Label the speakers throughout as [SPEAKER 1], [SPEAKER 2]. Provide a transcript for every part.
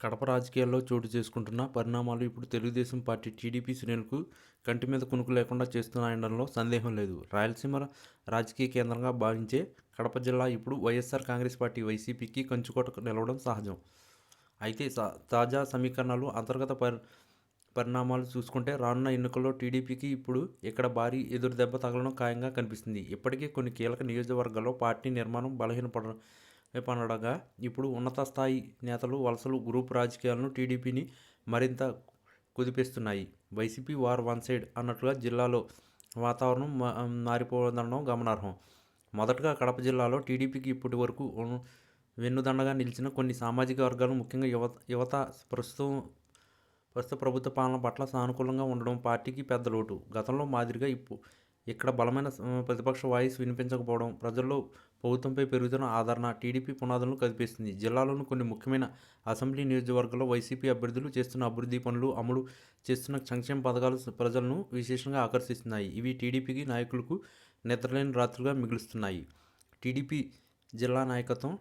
[SPEAKER 1] కడప రాజకీయాల్లో చోటు చేసుకుంటున్న పరిణామాలు ఇప్పుడు తెలుగుదేశం పార్టీ టీడీపీ శ్రేణులకు కంటి మీద కునుకు లేకుండా చేస్తున్నాయనడంలో సందేహం లేదు. రాయలసీమ రాజకీయ కేంద్రంగా భావించే కడప జిల్లా ఇప్పుడు వైఎస్ఆర్ కాంగ్రెస్ పార్టీ వైసీపీకి కంచుకోట నిలవడం సహజం. అయితే తాజా సమీకరణాలు అంతర్గత పరి పరిణామాలు చూసుకుంటే రానున్న ఎన్నికల్లో టీడీపీకి ఇప్పుడు ఇక్కడ భారీ ఎదురు దెబ్బ తగలడం ఖాయంగా కనిపిస్తుంది. ఇప్పటికే కొన్ని కీలక నియోజకవర్గాల్లో పార్టీ నిర్మాణం బలహీనపడ పడగా ఇప్పుడు ఉన్నత స్థాయి నేతలు వలసలు గ్రూప్ రాజకీయాలను టీడీపీని మరింత కుదిపేస్తున్నాయి. వైసీపీ వార్ వన్ సైడ్ అన్నట్లుగా జిల్లాలో వాతావరణం మారిపోదనడం గమనార్హం. మొదటగా కడప జిల్లాలో టీడీపీకి ఇప్పటి వరకు వెన్నుదండగా నిలిచిన కొన్ని సామాజిక వర్గాలు ముఖ్యంగా యువత యువత ప్రస్తుతం ప్రస్తుత ప్రభుత్వ పాలన పట్ల సానుకూలంగా ఉండడం పార్టీకి పెద్ద లోటు. గతంలో మాదిరిగా ఇప్పుడు ఇక్కడ బలమైన ప్రతిపక్ష వాయిస్ వినిపించకపోవడం ప్రజల్లో ప్రభుత్వంపై పెరుగుతున్న ఆదరణ టీడీపీ పునాదులను కదిపేస్తుంది జిల్లాలోని కొన్ని ముఖ్యమైన అసెంబ్లీ నియోజకవర్గాల్లో వైసీపీ అభ్యర్థులు చేస్తున్న అభివృద్ధి పనులు అమలు చేస్తున్న సంక్షేమ పథకాలు ప్రజలను విశేషంగా ఆకర్షిస్తున్నాయి. ఇవి టీడీపీకి నాయకులకు నిద్రలేని రాత్రులుగా మిగులుస్తున్నాయి. టీడీపీ జిల్లా నాయకత్వం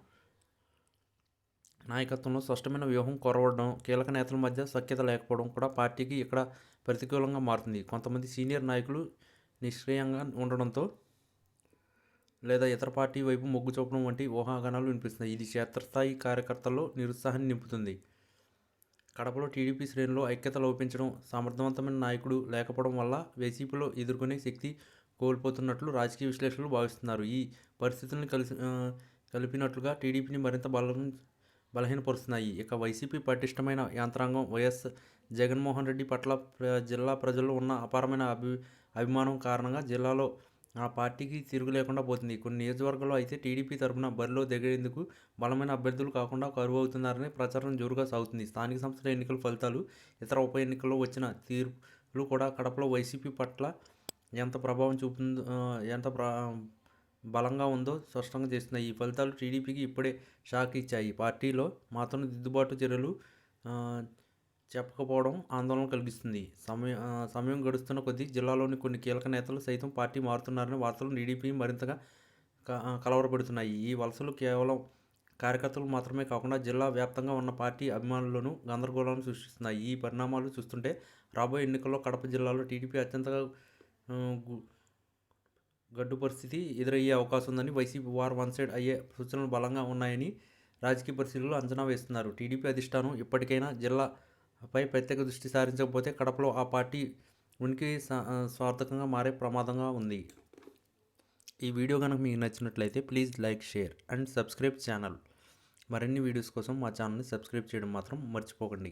[SPEAKER 1] నాయకత్వంలో స్పష్టమైన వ్యూహం కొరవడం కీలక నేతల మధ్య సఖ్యత లేకపోవడం కూడా పార్టీకి ఇక్కడ ప్రతికూలంగా మారుతుంది. కొంతమంది సీనియర్ నాయకులు నిష్క్రియంగా ఉండడంతో లేదా ఇతర పార్టీ వైపు మొగ్గు చూపడం వంటి ఊహాగానాలు వినిపిస్తున్నాయి. ఇది క్షేత్రస్థాయి కార్యకర్తల్లో నిరుత్సాహాన్ని నింపుతుంది. కడపలో టీడీపీ శ్రేణిలో ఐక్యత లోపించడం సమర్థవంతమైన నాయకుడు లేకపోవడం వల్ల వైసీపీలో ఎదుర్కొనే శక్తి కోల్పోతున్నట్లు రాజకీయ విశ్లేషకులు భావిస్తున్నారు. ఈ పరిస్థితులను కలిసి కలిపినట్లుగా టీడీపీని మరింత బలం బలహీనపరుస్తున్నాయి. ఇక వైసీపీ పటిష్టమైన యంత్రాంగం వైఎస్ జగన్మోహన్ రెడ్డి పట్ల జిల్లా ప్రజల్లో ఉన్న అపారమైన అభి అభిమానం కారణంగా జిల్లాలో ఆ పార్టీకి తిరుగు లేకుండా పోతుంది. కొన్ని నియోజకవర్గాల్లో అయితే టీడీపీ తరపున బరిలో దిగేందుకు బలమైన అభ్యర్థులు కాకుండా కరువు అవుతున్నారని ప్రచారం జోరుగా సాగుతుంది. స్థానిక సంస్థల ఎన్నికల ఫలితాలు ఇతర ఉప ఎన్నికల్లో వచ్చిన తీర్పులు కూడా కడపలో వైసీపీ పట్ల ఎంత ప్రభావం చూపుతుందో ఎంత ప్ర బలంగా ఉందో స్పష్టంగా చేస్తున్నాయి. ఈ ఫలితాలు టీడీపీకి ఇప్పుడే షాక్ ఇచ్చాయి. పార్టీలో మాత్రం దిద్దుబాటు చర్యలు చెప్పకపోవడం ఆందోళన కలిగిస్తుంది. సమయం సమయం గడుస్తున్న కొద్దీ జిల్లాలోని కొన్ని కీలక నేతలు సైతం పార్టీ మారుతున్నారని వార్తలు టీడీపీ మరింతగా క- ఈ వలసలు కేవలం కార్యకర్తలు మాత్రమే కాకుండా జిల్లా వ్యాప్తంగా ఉన్న పార్టీ అభిమానులను గందరగోళాన్ని సృష్టిస్తున్నాయి. ఈ పరిణామాలు చూస్తుంటే రాబోయే ఎన్నికల్లో కడప జిల్లాలో టీడీపీ అత్యంతగా గడ్డు పరిస్థితి ఎదురయ్యే అవకాశం ఉందని వైసీపీ వార్ వన్ సైడ్ అయ్యే సూచనలు బలంగా ఉన్నాయని రాజకీయ పరిస్థితుల్లో అంచనా వేస్తున్నారు. టీడీపీ అధిష్టానం ఇప్పటికైనా జిల్లా పై ప్రత్యేక దృష్టి సారించకపోతే కడపలో ఆ పార్టీ ఉనికి స్వార్థకంగా మారే ప్రమాదంగా ఉంది. ఈ వీడియో కనుక మీకు నచ్చినట్లయితే please like share and subscribe channel. మరిన్ని వీడియోస్ కోసం మా ఛానల్ని సబ్స్క్రైబ్ చేయడం మాత్రం మర్చిపోకండి.